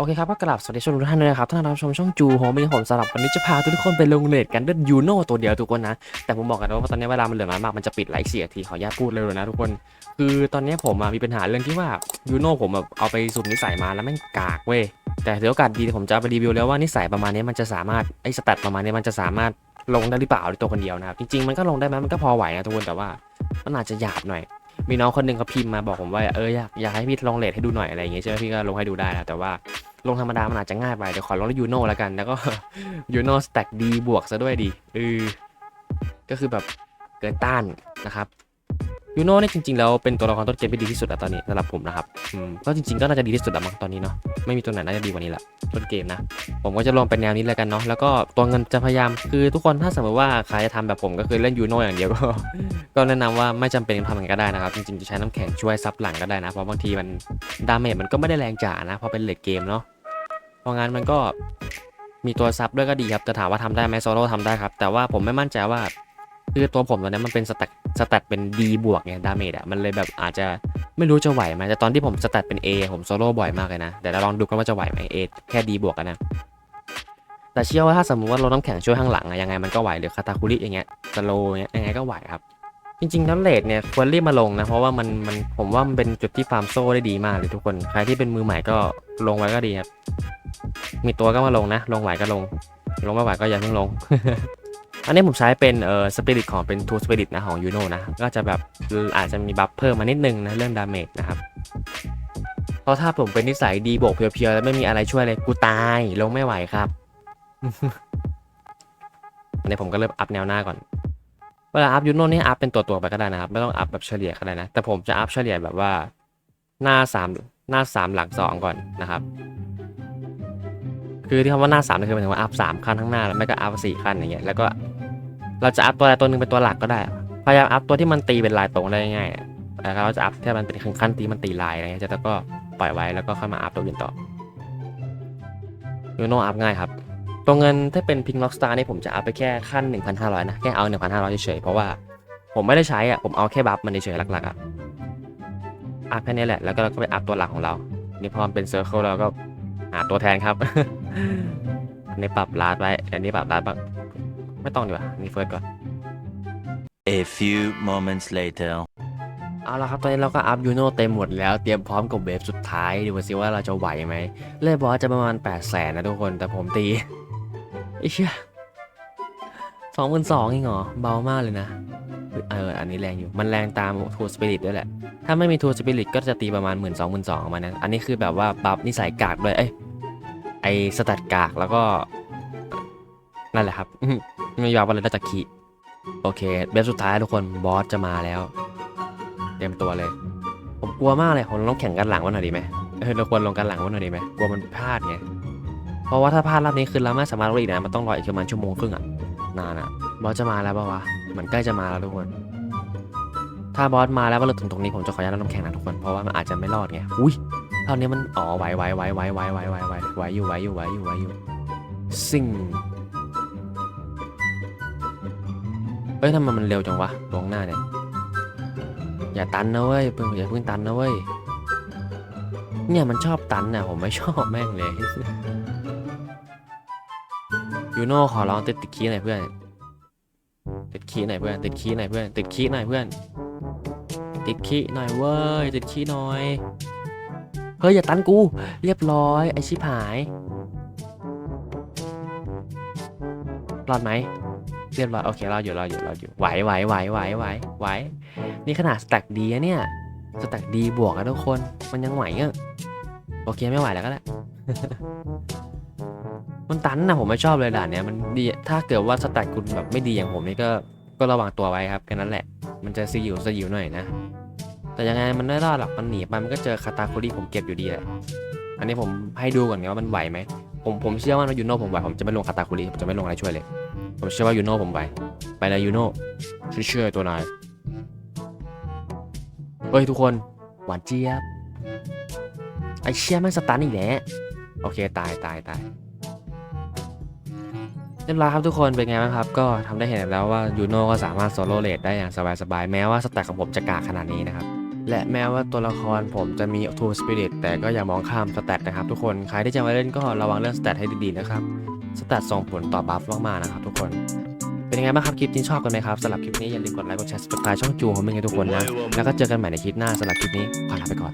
โอเคครับก็กลับสวัสดีชมทุกท่านด้วยนะครับท่านรับชมช่องจูโฮมมีผมสำหรับวันนี้จะพาทุกคนไปลงเลทกันด้วยยูโน่ตัวเดียวทุกคนนะ แต่ผมบอกกันว่าตอนนี้เวลามันเหลือน้อยมากมันจะปิดไลฟ์เสียทีขออนุญาตพูดเลยนะทุกคน คือตอนนี้ผมมีปัญหาเรื่องที่ว่ายูโน่ผมแบบเอาไปสุ่มนิสัยมาแล้วแม่งกากเว้ยแต่เดี๋ยวโอกาสดีผมจะไปรีวิวแล้วว่านิสัยประมาณนี้มันจะสามารถไอ้สแตทประมาณนี้มันจะสามารถลงได้หรือเปล่าในตัวคนเดียวนะครับจริงๆมันก็ลงได้ไหมมันก็พอไหวนะทุกคนแต่ว่ามันอาจจะหยาบหน่อยมีน้องคนหนึ่งเขาพิมพ์มาบอกผมว่าเอออยากอยากให้พี่ลงเลทให้ดูหน่อยอะไรอย่างเงี้ยใช่ไหมพี่ก็ลงให้ดูได้นะแต่ว่า ลงธรรมดามันอาจจะง่ายไป เดี๋ยวขอลงยูโน่แล้วกัน แล้วก็ยูโน่สแต็กดีบวกซะด้วยดีเออก็คือแบบเกินต้านนะครับยูโน่เนี่ยจริงๆแล้วเป็นตัวละครต้นเกมที่ดีที่สุดอะตอนนี้สำหรับผมนะครับอืมก็จริงๆก็น่าจะดีที่สุดละมั้งตอนนี้เนาะไม่มีตัวไหนน่าจะดีกว่านี้ละ ต้นเกมนะ ผมก็จะลงเป็นแนวนี้แล้วกันเนาะแล้วก็ตัวเงินจะพยายามคือทุกคนถ้าสมมติว่าใครจะทำแบบผมก็คือเล่นยูโน่อย่างเดียวก็ก็แนะนำว่าไม่จำเป็นต้องทำอย่างนั้นก็ได้นะครับจริงๆจะใช้น้ำแข็งช่วยซับหลังก็ได้นะเพราะบางทีมันดาเมจมันก็ไม่ได้แรงจ๋านะเพราะเป็นเลดเกมเนาะเพราะงั้นมันก็มีตัวซับด้วยก็ดีครับแต่ถามว่าทำได้ไหมโซโล่ทำได้ครับ แต่ว่าผมไม่มั่นใจว่าคือตัวผมตอนนี้มันเป็นสแตทสแตทเป็น D บวกไงดาเมจอะมันเลยแบบอาจจะ ไม่รู้จะไหวไหมแต่ตอนที่ผมสแตทเป็น A ผมโซโล่บ่อยมากเลยนะเดี๋ยวเราลองดูกันว่าจะไหวไหม A แค่ D บวกกันนะแต่เชื่อว่าถ้าสมมติว่าเราน้ำแข็งช่วยข้างหลังอะยังไงมันก็ไหวหรือคาตาคุริอย่างเงี้ยสโลเงี้ยยังไงก็ไหวครับ จริงๆแล้วเลดเนี่ยควรรีบมาลงนะ เพราะว่ามันมันผมว่ามันเป็นจุดที่ฟาร์มโซ่ได้ดีมากเลยทุกคนใครที่เป็นมือใหม่ก็ลงไว้ก็ดีครับมีตัวก็มาลงนะ ลงไหวก็ลง ลงไม่ไหวก็อย่าเพิ่งลง อันนี้ผมใช้เป็นเอ่อสปิริตของเป็นทูสปิริตนะของยูโนนะก็จะแบบอาจจะมีบัฟเพิ่มมานิดนึงนะเรื่องดาเมจนะครับเพราะถ้าผมเป็นนิสัยดีโบกเพียวๆแล้วไม่มีอะไรช่วยเลยกูตายลงไม่ไหวครับอันนี้ผมก็เริ่มอัพแนวหน้าก่อนเวลาอัพยูโน่นี่อัพเป็นตัวตัวๆไปก็ได้นะครับไม่ต้องอัพแบบเฉลี่ยก็ได้นะแต่ผมจะอัพเฉลี่ยแบบว่าหน้าสามหน้าสามหลังสองก่อนนะครับคือที่คำว่าหน้าสามนี่คือหมายถึงว่าอัพสามขั้นข้างหน้าแล้วไม่ก็อัพสี่ขั้นอย่างเงี้ยแล้วก็ เราจะอัพตัวใดตัวหนึ่งเป็นตัวหลักก็ได้ พยายามอัพตัวที่มันตีเป็นลายตรงได้ง่ายๆแล้วเราจะอัพที่มันเป็นขั้นตีมันตีลายอะไรเงี้ยแล้วก็ปล่อยไว้แล้วก็ค่อยมาอัพตัวอื่นต่อยูโน่อัพง่ายครับตัวเงินถ้าเป็นพิงล็อกสตาร์นี่ผมจะเอาไปแค่ขั้น 1,500 นะ แค่เอา 1,500 เฉยๆเพราะว่าผมไม่ได้ใช้อะผมเอาแค่บัฟมันเฉยๆหลักๆอะอัพแค่นี้แหละ แล้วก็เราก็ไปอัพตัวหลักของเรา นี่พอมเป็นเซอร์เคิลเราก็หาตัวแทนครับ อันนี้ปรับลาดไว้ อันนี้ปรับลาดบ้าง ไม่ต้องดีกว่าอันนี่เฟิร์สก่อน A few moments later. เอาละครับตอนนี้เราก็อัพยูโน่เต็มหมดแล้วเตรียมพร้อมกับเวฟสุดท้ายดูสิว่าเราจะไหวไหมเล่บอสจะประมาณ 8 0 0แสนนะทุกคนแต่ผมตีไอ้เชี่ยสองหมื่นสองเองเหรอเบามากเลยนะเอออันนี้แรงอยู่มันแรงตามทูสปิริตด้วยแหละ ถ้าไม่มีทูสปิริตก็จะตีประมาณหมื่นสองหมื่นสองประมาณนั้นอันนี้คือแบบว่าบัฟนิสัยกากด้วยเอ้ยไอสแตทกากแล้วก็นั่นแหละครับไม่ยอมอะไรได้จากคีโอเคเวฟสุดท้ายทุกคนบอสจะมาแล้ว เตรียมตัวเลย ผมกลัวมากเลยผมลองแข่งกันหลังวันหน่อยดีไหมเออเราควรลงกันหลังวันหน่อยดีไหมกลัวมันพลาดไงเพราะว่าถ้าพลาดรอบนี้คือเราไม่สามารถลงอีกนะมันต้องรออีกประมาณชั่วโมงครึ่งอะนานอะบอสจะมาแล้วปะวะเหมือนใกล้จะมาแล้วทุกคน ถ้าบอสมาแล้วว่าเราถึงตรงนี้ผมจะขออนุญาตลงแข่งนะทุกคนเพราะว่ามันอาจจะไม่รอดไงอุ้ยเท่านี้มันอ๋อไหวไหวไหวไหวไหวไหวไหวไหวไหวอยู่ไหวอยู่ไหวอยู่ไหวอยู่ซิ่ง เอ้ยทำไมมันเร็วจังวะตรงหน้าเนี่ย อย่าตันนะเว้ยเพิ่งอย่าเพิ่งตันนะเว้ย เนี่ยมันชอบตันน่ะผมไม่ชอบแม่งเลยยูโน่ขอร้องติดติดคีหน่อยเพื่อน ติดคีหน่อยเพื่อน ติดคีหน่อยเพื่อน ติดคีหน่อยเพื่อน ติดคีหน่อยเว้ย ติดคีหน่อย เฮ้ยอย่าตันกู เรียบร้อยไอชิบหาย รอดไหม เรียบร้อยโอเคเรอดอยู่รอดอยู่รอดอยู่ไหวไหวไหวไหวไหวไหวนี่ขนาดสแต็กดีนะเนี่ยสแต็กดีบวกอะทุกคนมันยังไหวเอะโอเคไม่ไหวแล้วก็แหล้วมันตันนะผมไม่ชอบเลยด่านเนี้ยมันดีถ้าเกิดว่าสแต็กคุณแบบไม่ดีอย่างผมนี่ก็ก็ระวังตัวไว้ครับแค่นั้นแหละ มันจะสยิวสยิวหน่อยนะ แต่ยังไงมันไม่รอดหรอกมันหนีไปมันก็เจอคาตาโครีผมเก็บอยู่ดีแหละอันนี้ผมให้ดูก่อนไงว่ามันไหวไหมผมผมเชื่อว่ายูโน่ผมไหวผมจะไม่ลงคาตาโครีผมจะไม่ลงอะไรช่วยเลย ผมเชื่อว่ายูโน่ผมไหวไปเลยยูโน่ช่วยช่วยตัวนายเฮ้ยทุกคน หวานเจี๊ยบ ไอเชี่ยแม่งสตันอีกแล้วโอเคตายตายตายเรียบร้อยครับทุกคนเป็นไงบ้างครับ ก็ทำได้เห็นแล้วว่ายูโน่ก็สามารถโซโล่เลดได้อย่างสบายๆ แม้ว่าสแต็กของผมจะกากขนาดนี้นะครับและแม้ว่าตัวละครผมจะมี True Spirit แต่ก็อย่ามองข้ามสแตทนะครับทุกคน ใครที่จะมาเล่นก็ระวังเรื่องสแตทให้ดีๆนะครับ สแตทส่งผลต่อบัฟมากๆนะครับทุกคน เป็นยังไงบ้างครับคลิปนี้ชอบกันไหมครับสำหรับคลิปนี้อย่าลืมกดไลค์กดแชร์สมัารช่องจูของมึงกันทุกคนนะ แล้วก็เจอกันใหม่ในคลิปหน้าสำหรับคลิปนี้ขอลาไปก่อน